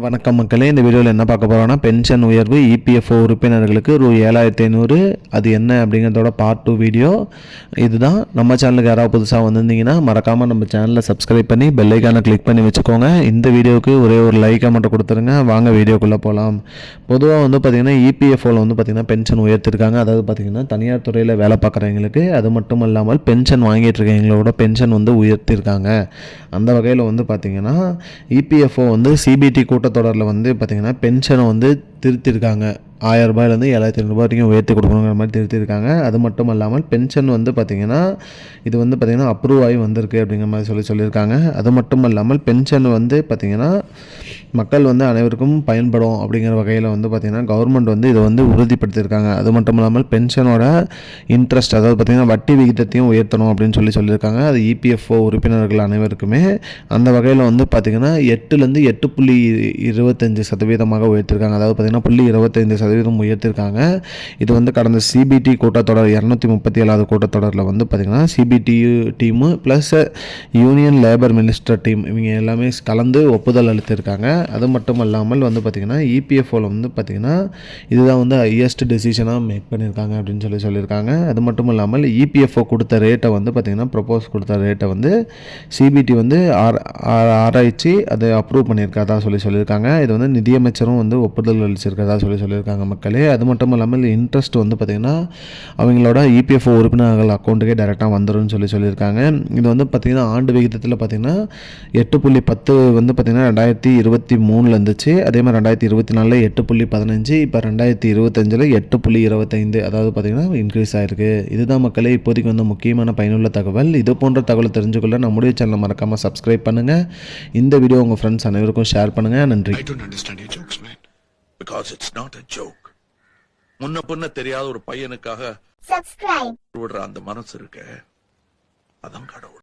வணக்கம் மக்களே இந்த வீடியோவில் என்ன பார்க்க போகிறோன்னா பென்ஷன் உயர்வு இபிஎஃப்ஓ உறுப்பினர்களுக்கு ரூ ஏழாயிரத்தி ஐநூறு. அது என்ன அப்படிங்கிறதோட பார்ட் டூ வீடியோ இதுதான் நம்ம சேனலுக்கு யாராவது புதுசாக வந்திருந்தீங்கன்னா மறக்காமல் நம்ம சேனலை சப்ஸ்கிரைப் பண்ணி பெல்லைக்கானை கிளிக் பண்ணி வச்சுக்கோங்க. இந்த வீடியோவுக்கு ஒரே ஒரு லைக்கை மட்டும் கொடுத்துருங்க. வாங்க வீடியோக்குள்ளே போகலாம் பொதுவாக வந்து பார்த்திங்கன்னா இபிஎஃப்ஓவில் வந்து பார்த்திங்கன்னா பென்ஷன் உயர்த்திருக்காங்க. அதாவது பார்த்திங்கன்னா தனியார் துறையில் வேலை பார்க்குறவங்களுக்கு அது மட்டும் இல்லாமல் பென்ஷன் வாங்கிட்டு இருக்கவங்களோட பென்ஷன் வந்து உயர்த்திருக்காங்க. அந்த வகையில் வந்து பார்த்திங்கன்னா இபிஎஃப்ஓ வந்து சிபிடி கூட்டத்தொடரில் வந்து பார்த்திங்கன்னா பென்ஷனை வந்து திருத்திருக்காங்க. ஆயிரம் ரூபாயிலேருந்து ஏழாயிரத்தி ஐநூறுபா வரைக்கும் உயர்த்தி கொடுக்கணுங்கிற மாதிரி திருத்திருக்காங்க அது மட்டும் இல்லாமல் பென்ஷன் வந்து பார்த்திங்கன்னா இது வந்து பார்த்திங்கன்னா அப்ரூவ் ஆகி வந்திருக்கு அப்படிங்கிற மாதிரி சொல்லி சொல்லியிருக்காங்க. அது மட்டும் இல்லாமல் பென்ஷன் வந்து பார்த்திங்கன்னா மக்கள் வந்து அனைவருக்கும் பயன்படும் அப்படிங்கிற வகையில் வந்து பார்த்திங்கன்னா கவர்மெண்ட் வந்து இதை வந்து உறுதிப்படுத்தியிருக்காங்க. அது மட்டும் இல்லாமல் பென்ஷனோட இன்ட்ரெஸ்ட் அதாவது பார்த்திங்கன்னா வட்டி விகிதத்தையும் உயர்த்தணும் அப்படின்னு சொல்லி சொல்லியிருக்காங்க. அது இபிஎஃப்ஓ உறுப்பினர்கள் அனைவருக்குமே. அந்த வகையில் வந்து பார்த்திங்கன்னா எட்டுலேருந்து எட்டு புள்ளி இருபத்தஞ்சு சதவீதமாக உயர்த்திருக்காங்க அதாவது பார்த்திங்கன்னா புள்ளி இருபத்தைந்து சதவீதம் உயர்த்திருக்காங்க. இது வந்து கடந்த சிபிடி கூட்டத்தொடர் இரநூத்தி முப்பத்தி ஏழாவது கூட்டத்தொடரில் வந்து பார்த்திங்கன்னா CBT team plus union labour minister team இவங்க எல்லாமே கலந்து ஒப்புதல் அளித்திருக்காங்க. அது மட்டும் இல்லாமல் வந்து பார்த்திங்கன்னா இபிஎஃப்ஓவில் வந்து பார்த்திங்கன்னா இதுதான் வந்து ஹையஸ்ட் டெசிஷனாக மேக் பண்ணியிருக்காங்க அப்படின்னு சொல்லி சொல்லியிருக்காங்க. அது மட்டும் இல்லாமல் இபிஎஃப்ஓ கொடுத்த ரேட்டை வந்து பார்த்திங்கன்னா ப்ரொப்போஸ் கொடுத்த ரேட்டை வந்து சிபிடி வந்து ஆர் ஆ- ஆராய்ச்சி அதை அப்ரூவ் பண்ணியிருக்கிறதா சொல்லி சொல்லியிருக்காங்க. இது வந்து நிதியமைச்சரும் வந்து ஒப்புதல் அளிச்சிருக்கிறதா சொல்லி சொல்லியிருக்காங்க. மக்களே. அது மட்டும் இல்லாமல் இன்ட்ரெஸ்ட் வந்து பார்த்திங்கன்னா அவங்களோட இபிஎஃப்ஓ உறுப்பினர்கள் அக்கௌண்ட்டுக்கே டேரெக்டாக வந்துடும் சொல்லி சொல்லியிருக்காங்க. இது வந்து பார்த்திங்கன்னா ஆண்டு விகிதத்தில் பார்த்திங்கன்னா எட்டு புள்ளி பத்து வந்து பார்த்திங்கன்னா ரெண்டாயிரத்தி இருபத்தி மூணில் இருந்துச்சு. அதே மாதிரி ரெண்டாயிரத்தி இருபத்தி நாலில் எட்டு புள்ளி பதினஞ்சு இப்போ ரெண்டாயிரத்தி இருபத்தஞ்சில் எட்டு புள்ளி இருபத்தைந்து. அதாவது பார்த்திங்கன்னா இன்க்ரீஸ் ஆகிருக்கு இதுதான் மக்களே இப்போதைக்கு வந்து முக்கியமான பயனுள்ள தகவல். இது போன்ற தகவலை தெரிஞ்சுக்கொள்ள நம்முடைய சேனலை மறக்காமல் சப்ஸ்கிரைப் பண்ணுங்கள் இந்த வீடியோ உங்கள் ஃப்ரெண்ட்ஸ் அனைவருக்கும் ஷேர் பண்ணுங்கள் நன்றி. Because it's not a joke. முன்ன பின்ன தெரியாத ஒரு பையனுக்காக விடுற அந்த மனசு இருக்க அதான் கடவுள்